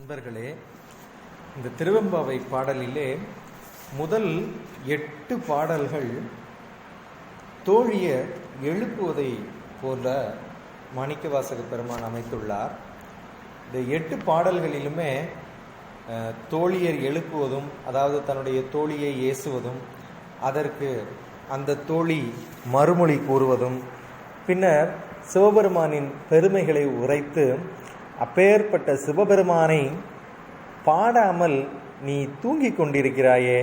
நண்பர்களே இந்த திருவெம்பாவை பாடலிலே முதல் எட்டு பாடல்கள் தோழிய எழுப்புவதை போல மாணிக்கவாசக பெருமான் அமைத்துள்ளார். இந்த எட்டு பாடல்களிலுமே தோழியர் எழுப்புவதும் அதாவது தன்னுடைய தோழியை ஏசுவதும் அதற்கு அந்த தோழி மறுமொழி கூறுவதும் பின்னர் சிவபெருமானின் பெருமைகளை உரைத்து அப்பேற்பட்ட சிவபெருமானை பாடாமல் நீ தூங்கிக் கொண்டிருக்கிறாயே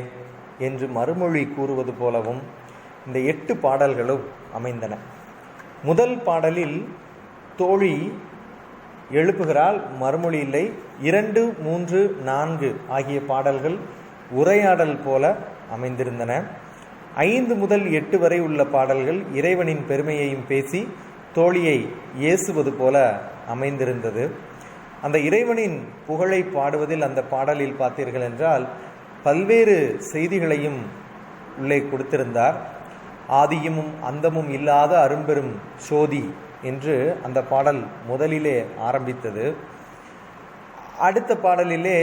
என்று மறுமொழி கூறுவது போலவும் இந்த எட்டு பாடல்களும் அமைந்தன. முதல் பாடலில் தோழி எழுப்புகிறாள் மறுமொழி இல்லை. இரண்டு மூன்று நான்கு ஆகிய பாடல்கள் உரையாடல் போல அமைந்திருந்தன. ஐந்து முதல் எட்டு வரை உள்ள பாடல்கள் இறைவனின் பெருமையையும் பேசி தோழியை ஏசுவது போல அமைந்திருந்தது. அந்த இறைவனின் புகழை பாடுவதில் அந்த பாடலில் பார்த்தீர்கள் என்றால் பல்வேறு செய்திகளையும் உள்ளே கொடுத்திருந்தார். ஆதியமும் அந்தமும் இல்லாத அரும்பெரும் சோதி என்று அந்த பாடல் முதலிலே ஆரம்பித்தது. அடுத்த பாடலிலே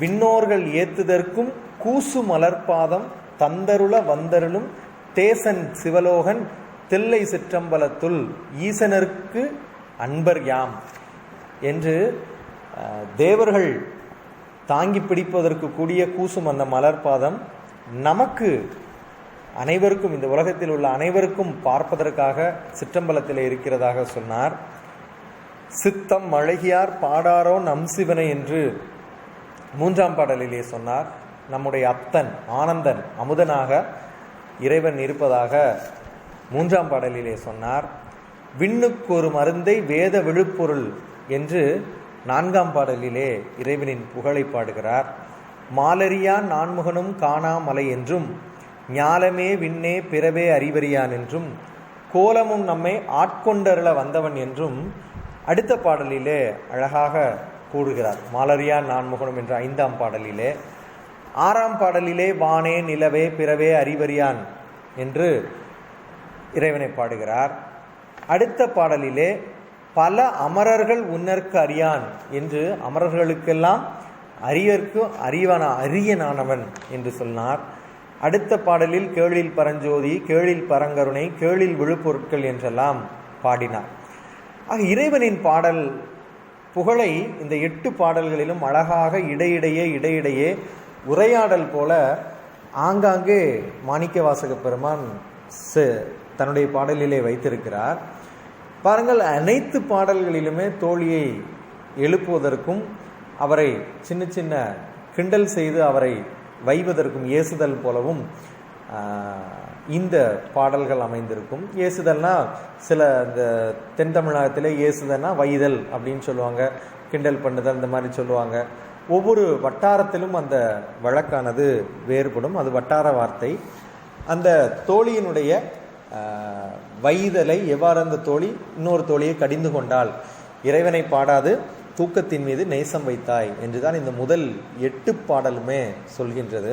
விண்ணோர்கள் ஏத்துதற்கும் கூசு மலர்பாதம் தந்தருள வந்தருளும் தேசன் சிவலோகன் தில்லை சிற்றம்பலத்துள் ஈசனருக்கு அன்பர் யாம் என்று தேவர்கள் தாங்கி பிடிப்பதற்கு கூடிய கூசும் அந்த மலர்பாதம் நமக்கு அனைவருக்கும் இந்த உலகத்தில் உள்ள அனைவருக்கும் பார்ப்பதற்காக சிற்றம்பலத்தில் இருக்கிறதாக சொன்னார். சித்தம் அழகியார் பாடாரோ நம் சிவனை என்று மூன்றாம் பாடலிலே சொன்னார். நம்முடைய அத்தன் ஆனந்தன் அமுதனாக இறைவன் இருப்பதாக மூன்றாம் பாடலிலே சொன்னார் விண்ணுக்கு ஒரு மருந்தை வேத விழுப்பொருள் என்று நான்காம் பாடலிலே இறைவனின் புகழை பாடுகிறார். மாலரியான் நான்முகனும் காணாமலை என்றும் ஞாலமே விண்ணே பிறவே அறிவறியான் என்றும் கோலமும் நம்மை ஆட்கொண்டருள வந்தவன் என்றும் அடுத்த பாடலிலே அழகாக கூறுகிறார். மாலரியான் நான்முகனும் என்ற ஐந்தாம் பாடலிலே ஆறாம் பாடலிலே வானே நிலவே பிறவே அறிவறியான் என்று இறைவனை பாடுகிறார். அடுத்த பாடலிலே பல அமரர்கள் உன்னற்கு அறியான் என்று அமரர்களுக்கெல்லாம் அரியர்க்கு அறிவான அரியனானவன் என்று சொன்னார். அடுத்த பாடலில் கேளில் பரஞ்சோதி கேளில் பரங்கருணை கேளில் விழுப்பொருட்கள் என்றெல்லாம் பாடினார். ஆக இறைவனின் பாடல் புகழை இந்த எட்டு பாடல்களிலும் அழகாக இடையிடையே இடையிடையே உரையாடல் போல ஆங்காங்கே மாணிக்கவாசக பெருமான் ச- தன்னுடைய பாடலிலே வைத்திருக்கிறார். பாருங்கள் அனைத்து பாடல்களிலுமே தோழியை எழுப்புவதற்கும் அவரை சின்ன சின்ன கிண்டல் செய்து அவரை வைவதற்கும் ஏசுதல் போலவும் இந்த பாடல்கள் அமைந்திருக்கும். ஏசுதல்னா சில இந்த தென் தமிழகத்திலே ஏசுதல்னா வைதல் அப்படின்னு சொல்லுவாங்க. கிண்டல் பண்ணுதல் இந்த மாதிரி சொல்லுவாங்க. ஒவ்வொரு வட்டாரத்திலும் அந்த வழக்கானது வேறுபடும். அது வட்டார வார்த்தை. அந்த தோழியினுடைய வைதலை எவ்வாறு அந்த தோழி இன்னொரு தோழியை கடிந்து கொண்டால் இறைவனை பாடாது தூக்கத்தின் மீது நேசம் வைத்தாய் என்றுதான் இந்த முதல் எட்டு பாடலுமே சொல்கின்றது.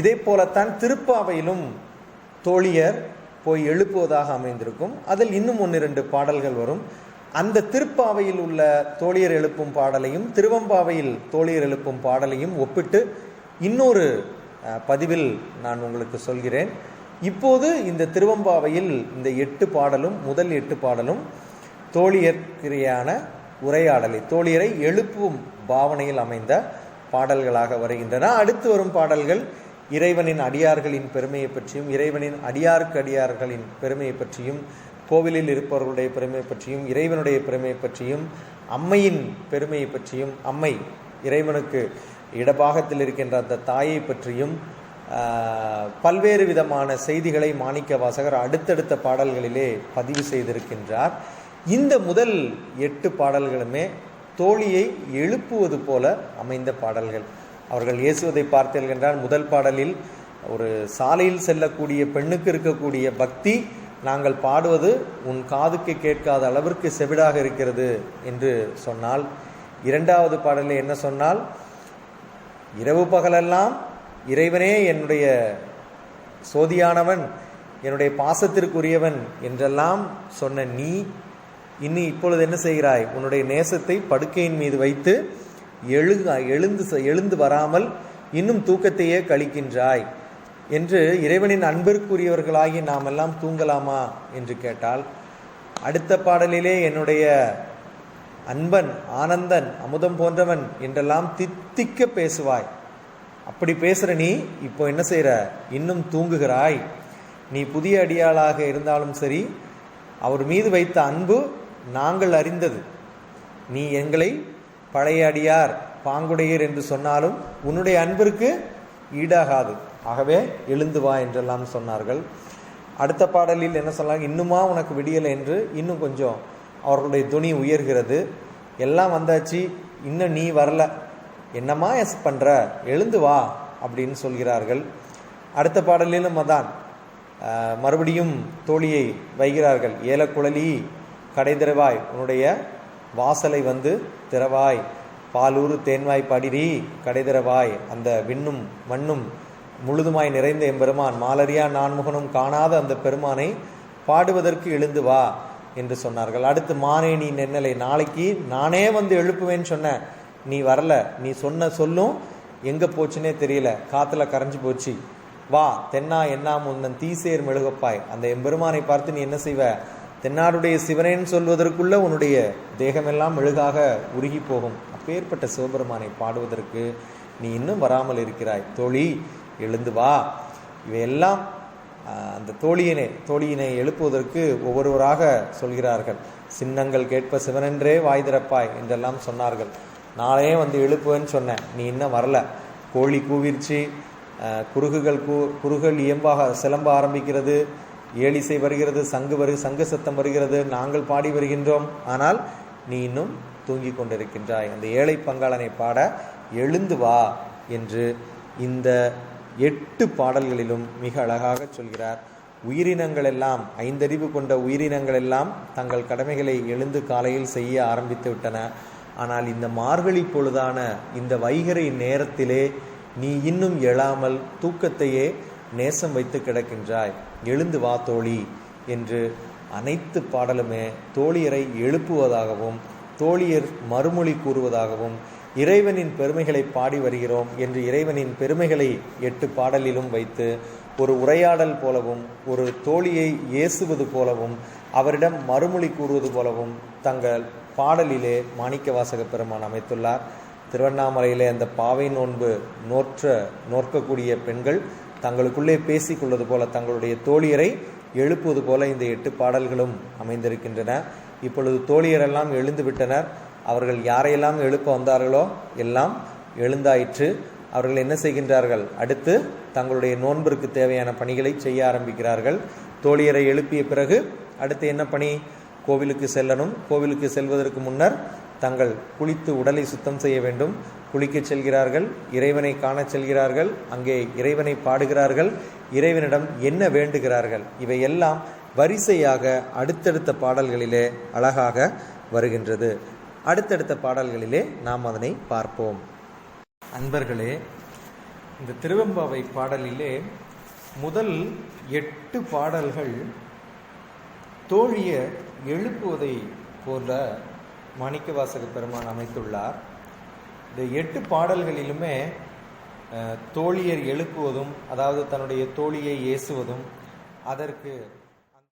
இதே போலத்தான் திருப்பாவையிலும் தோழியர் போய் எழுப்புவதாக அமைந்திருக்கும். அதில் இன்னும் ஒன்னிரண்டு பாடல்கள் வரும். அந்த திருப்பாவையில் உள்ள தோழியர் எழுப்பும் பாடலையும் திருவம்பாவையில் தோழியர் எழுப்பும் பாடலையும் ஒப்பிட்டு இன்னொரு பதிவில் நான் உங்களுக்கு சொல்கிறேன். இப்போது இந்த திருவம்பாவையில் இந்த எட்டு பாடலும் முதல் எட்டு பாடலும் தோழியற்கிறையான உரையாடலை தோழியரை எழுப்பும் பாவனையில் அமைந்த பாடல்களாக வருகின்றன. அடுத்து வரும் பாடல்கள் இறைவனின் அடியார்களின் பெருமையை பற்றியும் இறைவனின் அடியார்க்கு அடியார்களின் பெருமையை பற்றியும் கோவிலில் இருப்பவர்களுடைய பெருமையை பற்றியும் இறைவனுடைய பெருமையை பற்றியும் அம்மையின் பெருமையை பற்றியும் அம்மை இறைவனுக்கு இடபாகத்தில் இருக்கின்ற அந்த தாயை பற்றியும் பல்வேறு விதமான செய்திகளை மாணிக்க வாசகர் அடுத்தடுத்த பாடல்களிலே பதிவு செய்திருக்கின்றார். இந்த முதல் எட்டு பாடல்களுமே தோழியை எழுப்புவது போல அமைந்த பாடல்கள். அவர்கள் இயேசுவதை பார்த்தீர்கள் என்றால் முதல் பாடலில் ஒரு சாலையில் செல்லக்கூடிய பெண்ணுக்கு இருக்கக்கூடிய பக்தி நாங்கள் பாடுவது உன் காதுக்கு கேட்காத அளவிற்கு செவிடாக இருக்கிறது என்று சொன்னால் இரண்டாவது பாடலில் என்ன சொன்னால் இரவு பகலெல்லாம் இறைவனே என்னுடைய சோதியானவன் என்னுடைய பாசத்திற்குரியவன் என்றெல்லாம் சொன்ன நீ இன்னும் இப்பொழுது என்ன செய்கிறாய்? உன்னுடைய நேசத்தை படுக்கையின் மீது வைத்து எழு எழுந்து எழுந்து வராமல் இன்னும் தூக்கத்தையே கழிக்கின்றாய் என்று இறைவனின் அன்பிற்குரியவர்களாகி நாம் எல்லாம் தூங்கலாமா என்று கேட்டால் அடுத்த பாடலிலே என்னுடைய அன்பன் ஆனந்தன் அமுதம் போன்றவன் என்றெல்லாம் தித்திக்க பேசுவாய். அப்படி பேசுகிற நீ இப்போ என்ன செய்கிற இன்னும் தூங்குகிறாய். நீ புதிய அடியாளாக இருந்தாலும் சரி அவர் மீது வைத்த அன்பு நாங்கள் அறிந்தது. நீ எங்களை பழைய அடியார் பாங்குடையர் என்று சொன்னாலும் உன்னுடைய அன்பிற்கு ஈடாகாது. ஆகவே எழுந்து வா என்றெல்லாம் சொன்னார்கள். அடுத்த பாடலில் என்ன சொன்னாங்க? இன்னுமா உனக்கு விடியலை என்று இன்னும் கொஞ்சம் அவர்களுடைய துணி உயர்கிறது. எல்லாம் வந்தாச்சு இன்னும் நீ வரல. என்னம்மா எஸ் பண்ணுற எழுந்து வா அப்படின்னு சொல்கிறார்கள். அடுத்த பாடலிலும் அதான் மறுபடியும் தோழியை வைகிறார்கள். ஏலக்குழலி கடை திறவாய் உன்னுடைய வாசலை வந்து திறவாய். பாலூர் தேன்வாய் படிரி கடை திறவாய். அந்த விண்ணும் மண்ணும் முழுதுமாய் நிறைந்த எம்பெருமான் மாலரியா நான்முகனும் காணாத அந்த பெருமானை பாடுவதற்கு எழுந்து வா என்று சொன்னார்கள். அடுத்து மானேனி நென்னலை நாளைக்கு நானே வந்து எழுப்புவேன்னு சொன்னேன் நீ வரல நீ சொன்ன சொல்லும் எங்கே போச்சுன்னே தெரியல. காற்றுல கரைஞ்சு போச்சு. வா தென்னா என்னா முன்னன் தீசேர் மெழுகப்பாய். அந்த எம்பெருமானை பார்த்து நீ என்ன செய்வ? தென்னாடுடைய சிவனேன்னு சொல்வதற்குள்ள உன்னுடைய தேகமெல்லாம் மெழுகாக உருகி போகும். அப்பேற்பட்ட சிவபெருமானை பாடுவதற்கு நீ இன்னும் வராமல் இருக்கிறாய். தோழி எழுந்து வா. இவையெல்லாம் அந்த தோழியினை தோழியினை எழுப்புவதற்கு ஒவ்வொருவராக சொல்கிறார்கள். சின்னங்கள் கேட்ப சிவனென்றே வாய் திறப்பாய் என்றெல்லாம் சொன்னார்கள். நாளையே வந்து எழுப்புவேன்னு சொன்னேன். நீ இன்னும் வரல. கோழி கூவிருச்சு. குறுகுகள் குருகுகள் கூ குருகள் இயம்பாக சிலம்ப ஆரம்பிக்கிறது. ஏழிசை வருகிறது சங்கு வரு சங்கு சத்தம் வருகிறது. நாங்கள் பாடி வருகின்றோம். ஆனால் நீ இன்னும் தூங்கிக் கொண்டிருக்கின்றாய். அந்த ஏழை பங்காளனை பாட எழுந்து வா என்று இந்த எட்டு பாடல்களிலும் மிக அழகாக சொல்கிறார். உயிரினங்கள் எல்லாம் ஐந்தறிவு கொண்ட உயிரினங்கள் எல்லாம் தங்கள் கடமைகளை எழுந்து காலையில் செய்ய ஆரம்பித்து விட்டன. ஆனால் இந்த மார்கழி பொழுதான இந்த வைகறை நேரத்திலே நீ இன்னும் எழாமல் தூக்கத்தையே நேசம் வைத்து கிடக்கின்றாய். எழுந்து வா தோழி என்று அனைத்து பாடலுமே தோழியரை எழுப்புவதாகவும் தோழியர் மறுமொழி கூறுவதாகவும் இறைவனின் பெருமைகளை பாடி வருகிறோம் என்று இறைவனின் பெருமைகளை எட்டு பாடலிலும் வைத்து ஒரு உரையாடல் போலவும் ஒரு தோழியை ஏசுவது போலவும் அவரிடம் மறுமொழி கூறுவது போலவும் தங்கள் பாடலிலே மாணிக்கவாசக பெருமான் அமைத்துள்ளார். திருவண்ணாமலையிலே அந்த பாவை நோன்பு நோற்ற நோற்கக்கூடிய பெண்கள் தங்களுக்குள்ளே பேசிக்கொள்வது போல தங்களுடைய தோழியரை எழுப்புவது போல இந்த எட்டு பாடல்களும் அமைந்திருக்கின்றன. இப்பொழுது தோழியரெல்லாம் எழுந்து விட்டனர். அவர்கள் யாரையெல்லாம் எழுப்ப வந்தார்களோ எல்லாம் எழுந்தாயிற்று. அவர்கள் என்ன செய்கின்றார்கள்? அடுத்து தங்களுடைய நோன்பிற்கு தேவையான பணிகளை செய்ய ஆரம்பிக்கிறார்கள். தோழியரை எழுப்பிய பிறகு அடுத்து என்ன பணி? கோவிலுக்கு செல்லணும். கோவிலுக்கு செல்வதற்கு முன்னர் தங்கள் குளித்து உடலை சுத்தம் செய்ய வேண்டும். குளிக்கச் செல்கிறார்கள் இறைவனை காணச் செல்கிறார்கள் அங்கே இறைவனை பாடுகிறார்கள் இறைவனிடம் என்ன வேண்டுகிறார்கள்? இவையெல்லாம் வரிசையாக அடுத்தடுத்த பாடல்களிலே அழகாக வருகின்றது. அடுத்தடுத்த பாடல்களிலே நாம் அதனை பார்ப்போம். அன்பர்களே இந்த திருவெம்பாவை பாடலிலே முதல் எட்டு பாடல்கள் தோழிய எழுப்புவதை போல மாணிக்கவாசக பெருமான் அமைத்துள்ளார். இந்த எட்டு பாடல்களிலுமே தோழியர் எழுப்புவதும் அதாவது தன்னுடைய தோழியை ஏசுவதும் அதற்கு